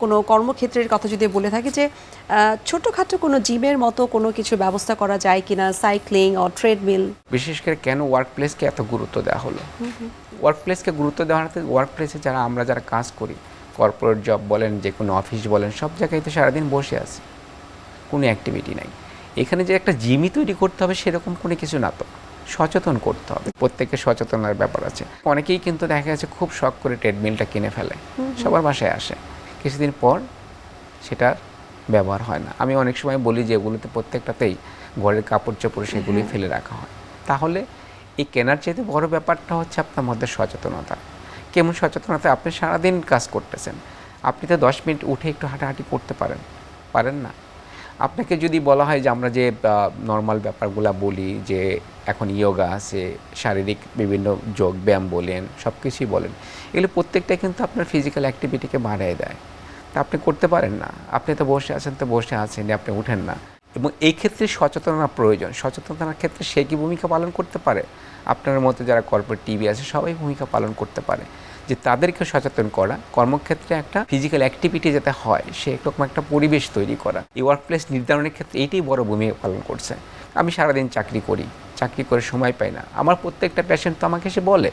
কোনো কর্মক্ষেত্রের কথা যদি বলে থাকি যে ছোটখাটো কোনো জিমের মতো কোনো কিছু ব্যবস্থা করা যায় কিনা সাইক্লিং ও ট্রেডমিল বিশেষ করে কেন ওয়ার্ক প্লেসকে এত গুরুত্ব দেওয়া হলো? ওয়ার্ক প্লেসকে গুরুত্ব দেওয়ার ওয়ার্ক প্লেসে যারা আমরা যারা কাজ করি কর্পোরেট জব বলেন যে কোনো অফিস বলেন সব জায়গায় তো সারাদিন বসে আছে। কোনো অ্যাক্টিভিটি নাই। এখানে যে একটা জিমই তৈরি করতে হবে সেরকম কোনো কিছু না তো। সচেতন করতে হবে। প্রত্যেকের সচেতনার ব্যাপার আছে। অনেকেই কিন্তু দেখা যাচ্ছে খুব শখ করে ট্রেডমিলটা কিনে ফেলে। সবার বাসায় আসে। কিছুদিন পর সেটার ব্যবহার হয় না। আমি অনেক সময় বলি যে এগুলোতে প্রত্যেকটাতেই ঘরের কাপড় চোপড় সেগুলি ফেলে রাখা হয়। তাহলে এই কেনার চাইতে বড় ব্যাপারটা হচ্ছে আপনার মধ্যে সচেতনতা। কেমন সচেতনতা? আপনি সারাদিন কাজ করতেছেন। আপনি তো দশ মিনিট উঠে একটু হাঁটাহাঁটি করতে পারেন। পারেন না? আপনাকে যদি বলা হয় যে আমরা যে নর্মাল ব্যাপারগুলো বলি যে এখন ইয়োগা আছে, শারীরিক বিভিন্ন যোগ, ব্যায়াম বলেন সব কিছুই বলেন, এগুলো প্রত্যেকটা কিন্তু আপনার ফিজিক্যাল অ্যাক্টিভিটিকে বাড়িয়ে দেয়। তা আপনি করতে পারেন না। আপনি তো বসে আছেন, তো বসে আছেন, আপনি উঠেন না। এবং এই ক্ষেত্রে সচেতনতা প্রয়োজন। সচেতনতার ক্ষেত্রে সে কি ভূমিকা পালন করতে পারে? আপনার মতো যারা কর্পোরেট টিভি আছে, সবাই ভূমিকা পালন করতে পারে। যে তাদেরকে সচেতন করা কর্মক্ষেত্রে একটা ফিজিক্যাল অ্যাক্টিভিটি যাতে হয় সে একরকম একটা পরিবেশ তৈরি করা। এই ওয়ার্ক প্লেস নির্ধারণের ক্ষেত্রে এইটাই বড় ভূমিকা পালন করছে। আমি সারাদিন চাকরি করি চাকরি করে সময় পাই না। আমার প্রত্যেকটা পেশেন্ট তো আমাকে এসে বলে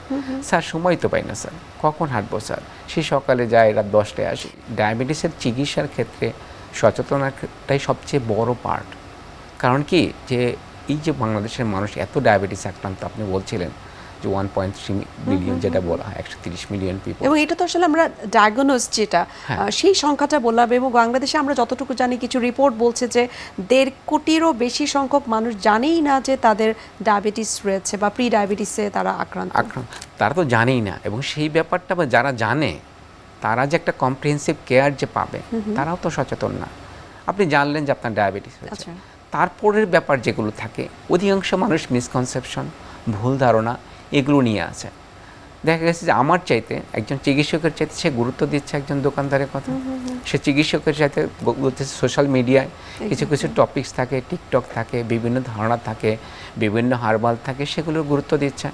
স্যার সময় তো পাই না স্যার। কখন হাঁটবো স্যার? সে সকালে যায় রাত দশটায় আসি। ডায়াবেটিসের চিকিৎসার ক্ষেত্রে সচেতনতাই সবচেয়ে বড় পার্ট কারণ কি? যে এই যে বাংলাদেশের মানুষ এত ডায়াবেটিস আক্রান্ত আপনি বলছিলেন। যে ওয়ান পয়েন্ট থ্রি মিলিয়ন যেটা বলা হয় একশো তিরিশ মিলিয়ন পিপল এবং এটা তো আসলে আমরা ডায়াগনোস যেটা হ্যাঁ। সেই সংখ্যাটা বললাম এবং বাংলাদেশে আমরা যতটুকু জানি কিছু রিপোর্ট বলছে যে দেড় কোটিরও বেশি সংখ্যক মানুষ জানেই না যে তাদের ডায়াবেটিস রয়েছে বা প্রি ডায়াবেটিসে তারা আক্রান্ত। আক্রান্ত। তারা তো জানেই না এবং সেই ব্যাপারটা বা যারা জানে তারা যে একটা কম্প্রিহেন্সিভ কেয়ার যে পাবে তারাও তো সচেতন না। আপনি জানলেন যে আপনার ডায়াবেটিস হয়েছে আচ্ছা। তারপরের ব্যাপার যেগুলো থাকে অধিকাংশ মানুষ মিসকনসেপশন ভুল ধারণা এগুলো নিয়ে আছে। দেখা গেছে যে আমার চাইতে একজন চিকিৎসকের চাইতে সে গুরুত্ব দিচ্ছে একজন দোকানদারের কথা। সে চিকিৎসকের চাইতে বলতেছে সোশ্যাল মিডিয়ায় কিছু কিছু টপিকস থাকে টিকটক থাকে বিভিন্ন ধারণা থাকে বিভিন্ন হারবাল থাকে সেগুলোর গুরুত্ব দিচ্ছে।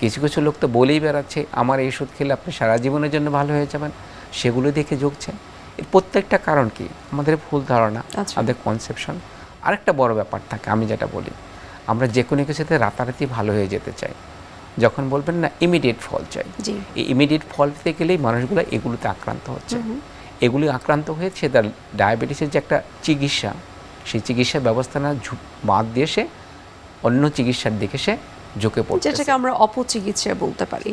কিছু কিছু লোক তো বলেই বেড়াচ্ছে আমার এই ওষুধ খেলে আপনি সারা জীবনের জন্য ভালো হয়ে যাবেন। সেগুলো দেখে ঝুঁকছে। এর প্রত্যেকটা কারণ কি? আমাদের ভুল ধারণা আচ্ছা। আমাদের কনসেপশন আরেকটা বড় ব্যাপার থাকে আমি যেটা বলি। আমরা যে কোনো কিছুতে রাতারাতি ভালো হয়ে যেতে চাই। যখন বলবেন না ইমিডিয়েট ফল চাই। এই ইমিডিয়েট ফল পেতে গেলেই মানুষগুলো এগুলোতে আক্রান্ত হচ্ছে। এগুলি আক্রান্ত হয়েছে তার ডায়াবেটিসের যে একটা চিকিৎসা সেই চিকিৎসা ব্যবস্থা না বাদ দিয়ে সে অন্য চিকিৎসার দিকে সে ঝুঁকে পড়ছে যেটাকে আমরা অপচিকিৎসা বলতে পারি।